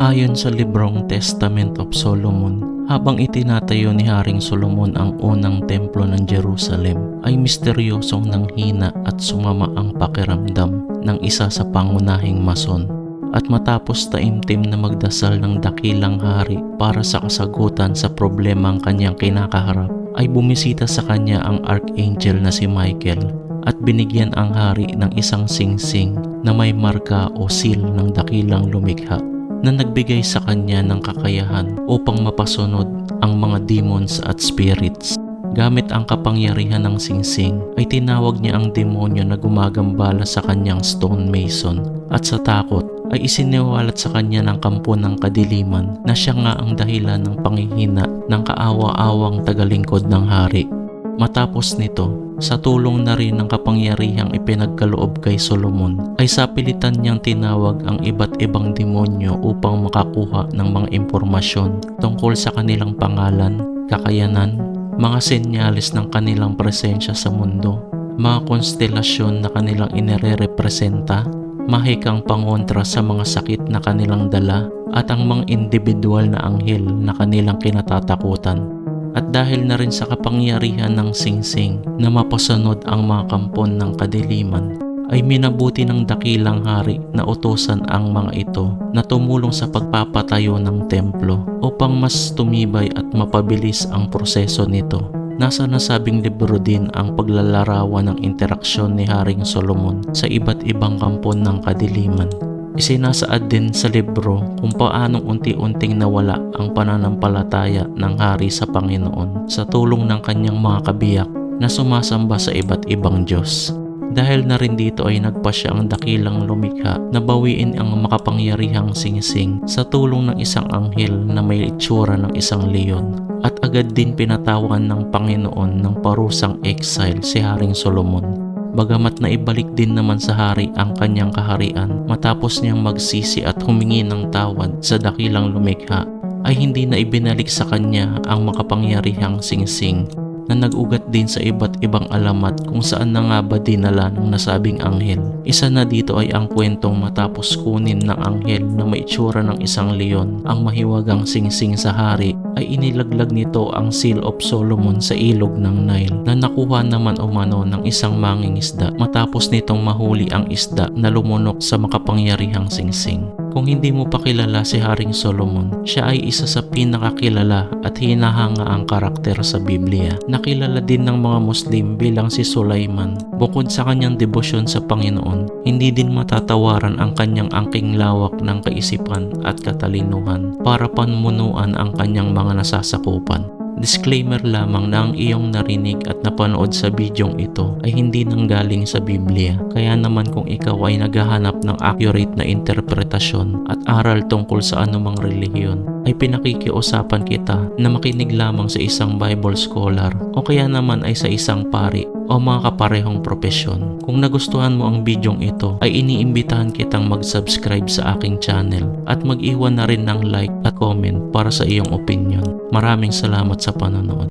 Ayon sa librong Testament of Solomon, habang itinatayo ni Haring Solomon ang unang templo ng Jerusalem, ay misteryosong nanghina at sumama ang pakiramdam ng isa sa pangunahing mason. At matapos taimtim na magdasal ng dakilang hari para sa kasagutan sa problemang kanyang kinakaharap, ay bumisita sa kanya ang archangel na si Michael at binigyan ang hari ng isang singsing na may marka o seal ng dakilang lumikha na nagbigay sa kanya ng kakayahan upang mapasunod ang mga demons at spirits. Gamit ang kapangyarihan ng singsing ay tinawag niya ang demonyo na gumagambala sa kanyang stone mason at sa takot ay isiniwalat sa kanya ng kampo ng kadiliman na siya nga ang dahilan ng pangihina ng kaawa-awang tagalingkod ng hari. Matapos nito, sa tulong na rin ng kapangyarihang ipinagkaloob kay Solomon, ay sapilitan niyang tinawag ang iba't ibang demonyo upang makakuha ng mga impormasyon tungkol sa kanilang pangalan, kakayanan, mga senyales ng kanilang presensya sa mundo, mga konstelasyon na kanilang inirerepresenta, mahikang pangontra sa mga sakit na kanilang dala, at ang mga individual na anghel na kanilang kinatatakutan at dahil na rin sa kapangyarihan ng singsing na mapasunod ang mga kampon ng kadiliman, ay minabuti ng dakilang hari na utosan ang mga ito na tumulong sa pagpapatayo ng templo upang mas tumibay at mapabilis ang proseso nito. Nasa nasabing libro din ang paglalarawan ng interaksyon ni Haring Solomon sa iba't ibang kampon ng kadiliman Isinasaad din sa libro kung paanong unti-unting nawala ang pananampalataya ng hari sa Panginoon sa tulong ng kanyang mga kabiyak na sumasamba sa iba't ibang Diyos. Dahil na rin dito ay nagpasya ang dakilang lumikha na bawiin ang makapangyarihang singsing sa tulong ng isang anghel na may itsura ng isang leon at agad din pinatawan ng Panginoon ng parusang exile si Haring Solomon Bagamat na ibalik din naman sa hari ang kanyang kaharian matapos niyang magsisi at humingi ng tawad sa dakilang lumikha ay hindi na ibinalik sa kanya ang makapangyarihang singsing na nag-ugat din sa iba't ibang alamat kung saan na nga ba dinala ng nasabing anghel. Isa na dito ay ang kwentong matapos kunin ng anghel na may itsura ng isang leon ang mahiwagang singsing sa hari ay inilaglag nito ang seal of Solomon sa ilog ng Nile na nakuha naman umano ng isang mangingisda matapos nitong mahuli ang isda na lumunok sa makapangyarihang singsing. Kung hindi mo pa kilala si Haring Solomon, siya ay isa sa pinakakilala at hinahanga ang karakter sa Biblia. Nakilala din ng mga Muslim bilang si Sulaiman. Bukod sa kanyang debosyon sa Panginoon, hindi din matatawaran ang kanyang angking lawak ng kaisipan at katalinuhan para panmunuan ang kanyang mga nasasakupan. Disclaimer lamang na ang iyong narinig at napanood sa bidyong ito ay hindi nanggaling sa Biblia. Kaya naman kung ikaw ay naghahanap ng accurate na interpretasyon at aral tungkol sa anumang relihiyon, ay pinakikiusapan kita na makinig lamang sa isang Bible scholar o kaya naman ay sa isang pari o mga kaparehong propesyon. Kung nagustuhan mo ang bidyong ito, ay iniimbitahan kitang mag-subscribe sa aking channel at mag-iwan na rin ng like at comment para sa iyong opinion. Maraming salamat sa panonood.